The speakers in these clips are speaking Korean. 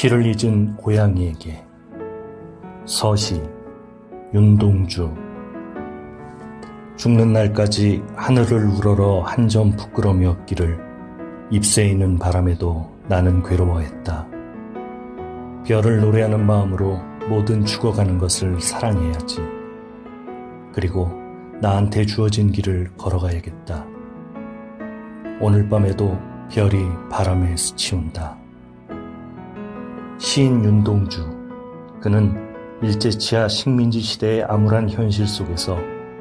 시를 잊은 고양이에게 서시 윤동주 죽는 날까지 하늘을 우러러 한 점 부끄러움이 없기를 잎새 있는 바람에도 나는 괴로워했다. 별을 노래하는 마음으로 모든 죽어가는 것을 사랑해야지. 그리고 나한테 주어진 길을 걸어가야겠다. 오늘 밤에도 별이 바람에 스치운다. 시인 윤동주. 그는 일제치하 식민지 시대의 암울한 현실 속에서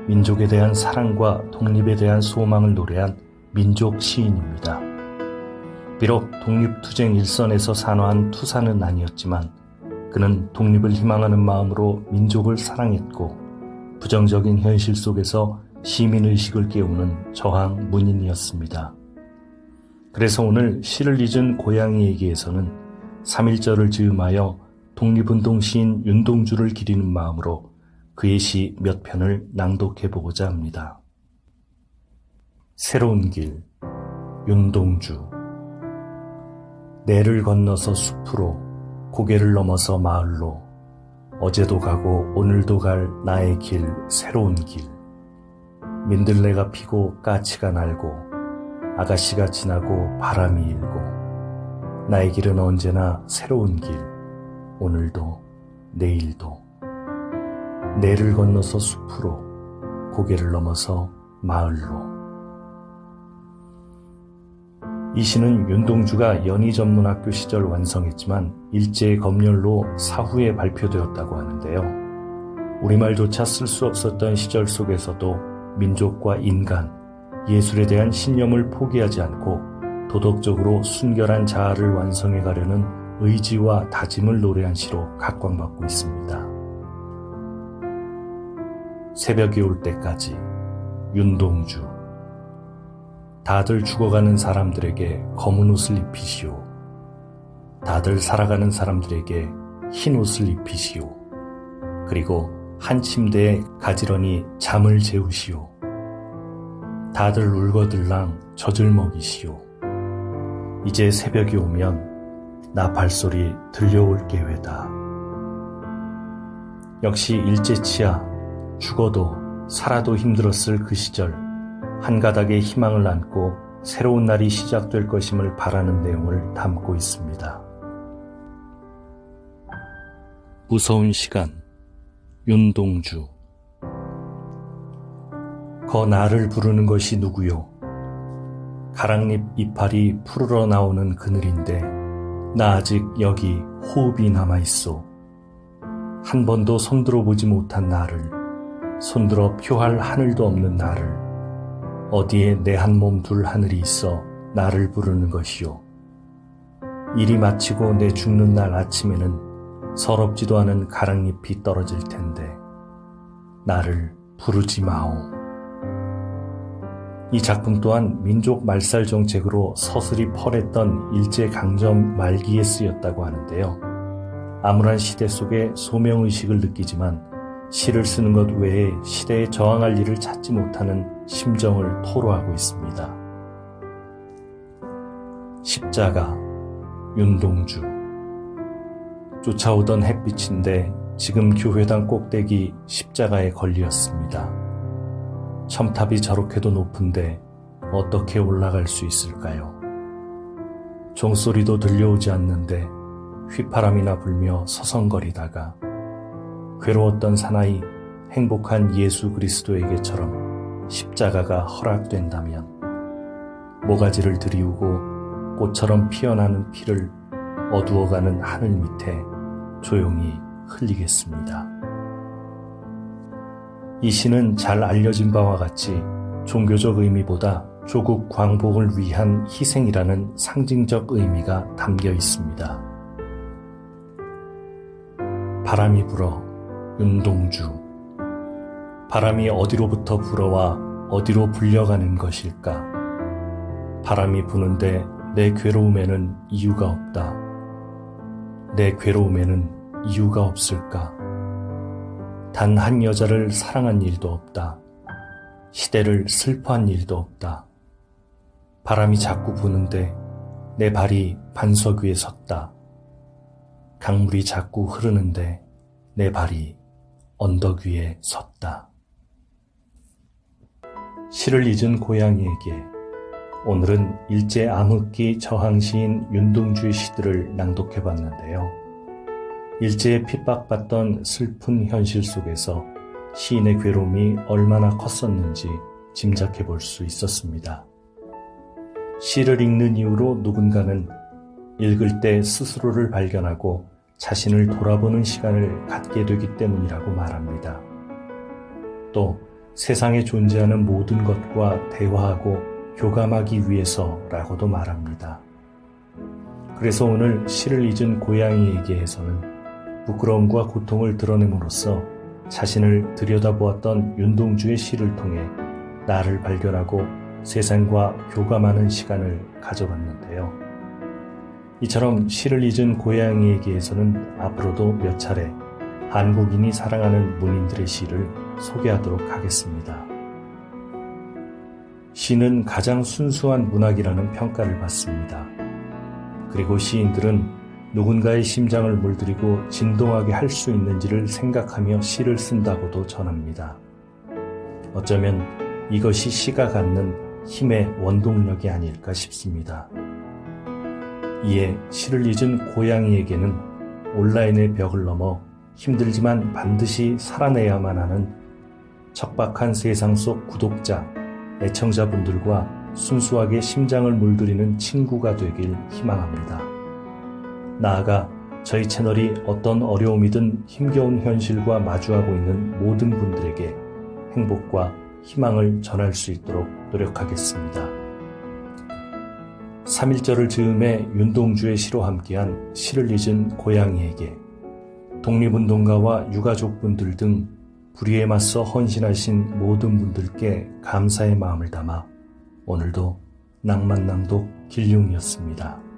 민족에 대한 사랑과 독립에 대한 소망을 노래한 민족 시인입니다. 비록 독립투쟁 일선에서 산화한 투사는 아니었지만 그는 독립을 희망하는 마음으로 민족을 사랑했고 부정적인 현실 속에서 시민의식을 깨우는 저항 문인이었습니다. 그래서 오늘 시를 잊은 고양이에게에서는 3.1절을 즈음하여 독립운동 시인 윤동주를 기리는 마음으로 그의 시 몇 편을 낭독해 보고자 합니다. 새로운 길, 윤동주. 내를 건너서 숲으로, 고개를 넘어서 마을로, 어제도 가고 오늘도 갈 나의 길, 새로운 길. 민들레가 피고 까치가 날고, 아가씨가 지나고 바람이 일고, 나의 길은 언제나 새로운 길, 오늘도, 내일도. 내를 건너서 숲으로, 고개를 넘어서 마을로. 이 시는 윤동주가 연희전문학교 시절 완성했지만 일제의 검열로 사후에 발표되었다고 하는데요. 우리말조차 쓸 수 없었던 시절 속에서도 민족과 인간, 예술에 대한 신념을 포기하지 않고 도덕적으로 순결한 자아를 완성해 가려는 의지와 다짐을 노래한 시로 각광받고 있습니다. 새벽이 올 때까지 윤동주 다들 죽어가는 사람들에게 검은 옷을 입히시오. 다들 살아가는 사람들에게 흰 옷을 입히시오. 그리고 한 침대에 가지런히 잠을 재우시오. 다들 울거들랑 젖을 먹이시오. 이제 새벽이 오면 나 발소리 들려올 게외다. 역시 일제치하 죽어도 살아도 힘들었을 그 시절 한 가닥의 희망을 안고 새로운 날이 시작될 것임을 바라는 내용을 담고 있습니다. 무서운 시간 윤동주 거 나를 부르는 것이 누구요? 가랑잎 이파리 푸르러 나오는 그늘인데 나 아직 여기 호흡이 남아있소. 한 번도 손들어 보지 못한 나를 손들어 표할 하늘도 없는 나를 어디에 내 한 몸 둘 하늘이 있어 나를 부르는 것이요. 일이 마치고 내 죽는 날 아침에는 서럽지도 않은 가랑잎이 떨어질 텐데 나를 부르지 마오. 이 작품 또한 민족 말살 정책으로 서슬이 펄했던 일제강점 말기에 쓰였다고 하는데요. 암울한 시대 속에 소명의식을 느끼지만 시를 쓰는 것 외에 시대에 저항할 일을 찾지 못하는 심정을 토로하고 있습니다. 십자가 윤동주 쫓아오던 햇빛인데 지금 교회당 꼭대기 십자가에 걸리었습니다. 첨탑이 저렇게도 높은데 어떻게 올라갈 수 있을까요? 종소리도 들려오지 않는데 휘파람이나 불며 서성거리다가 괴로웠던 사나이 행복한 예수 그리스도에게처럼 십자가가 허락된다면 모가지를 들이우고 꽃처럼 피어나는 피를 어두워가는 하늘 밑에 조용히 흘리겠습니다. 이 시는 잘 알려진 바와 같이 종교적 의미보다 조국 광복을 위한 희생이라는 상징적 의미가 담겨 있습니다. 바람이 불어 윤동주 바람이 어디로부터 불어와 어디로 불려가는 것일까? 바람이 부는데 내 괴로움에는 이유가 없다. 내 괴로움에는 이유가 없을까? 단 한 여자를 사랑한 일도 없다. 시대를 슬퍼한 일도 없다. 바람이 자꾸 부는데 내 발이 반석 위에 섰다. 강물이 자꾸 흐르는데 내 발이 언덕 위에 섰다. 시를 잊은 고양이에게 오늘은 일제 암흑기 저항시인 윤동주의 시들을 낭독해 봤는데요. 일제에 핍박받던 슬픈 현실 속에서 시인의 괴로움이 얼마나 컸었는지 짐작해 볼 수 있었습니다. 시를 읽는 이후로 누군가는 읽을 때 스스로를 발견하고 자신을 돌아보는 시간을 갖게 되기 때문이라고 말합니다. 또 세상에 존재하는 모든 것과 대화하고 교감하기 위해서라고도 말합니다. 그래서 오늘 시를 잊은 고양이에게에서는 부끄러움과 고통을 드러냄으로써 자신을 들여다보았던 윤동주의 시를 통해 나를 발견하고 세상과 교감하는 시간을 가져봤는데요. 이처럼 시를 잊은 고양이에게에서는 앞으로도 몇 차례 한국인이 사랑하는 문인들의 시를 소개하도록 하겠습니다. 시는 가장 순수한 문학이라는 평가를 받습니다. 그리고 시인들은 누군가의 심장을 물들이고 진동하게 할 수 있는지를 생각하며 시를 쓴다고도 전합니다. 어쩌면 이것이 시가 갖는 힘의 원동력이 아닐까 싶습니다. 이에 시를 잊은 고양이에게는 온라인의 벽을 넘어 힘들지만 반드시 살아내야만 하는 척박한 세상 속 구독자, 애청자분들과 순수하게 심장을 물들이는 친구가 되길 희망합니다. 나아가 저희 채널이 어떤 어려움이든 힘겨운 현실과 마주하고 있는 모든 분들에게 행복과 희망을 전할 수 있도록 노력하겠습니다. 3.1절을 즈음해 윤동주의 시로 함께한 시를 잊은 고양이에게 독립운동가와 유가족분들 등 불의에 맞서 헌신하신 모든 분들께 감사의 마음을 담아 오늘도 낭만낭독 길흉이었습니다.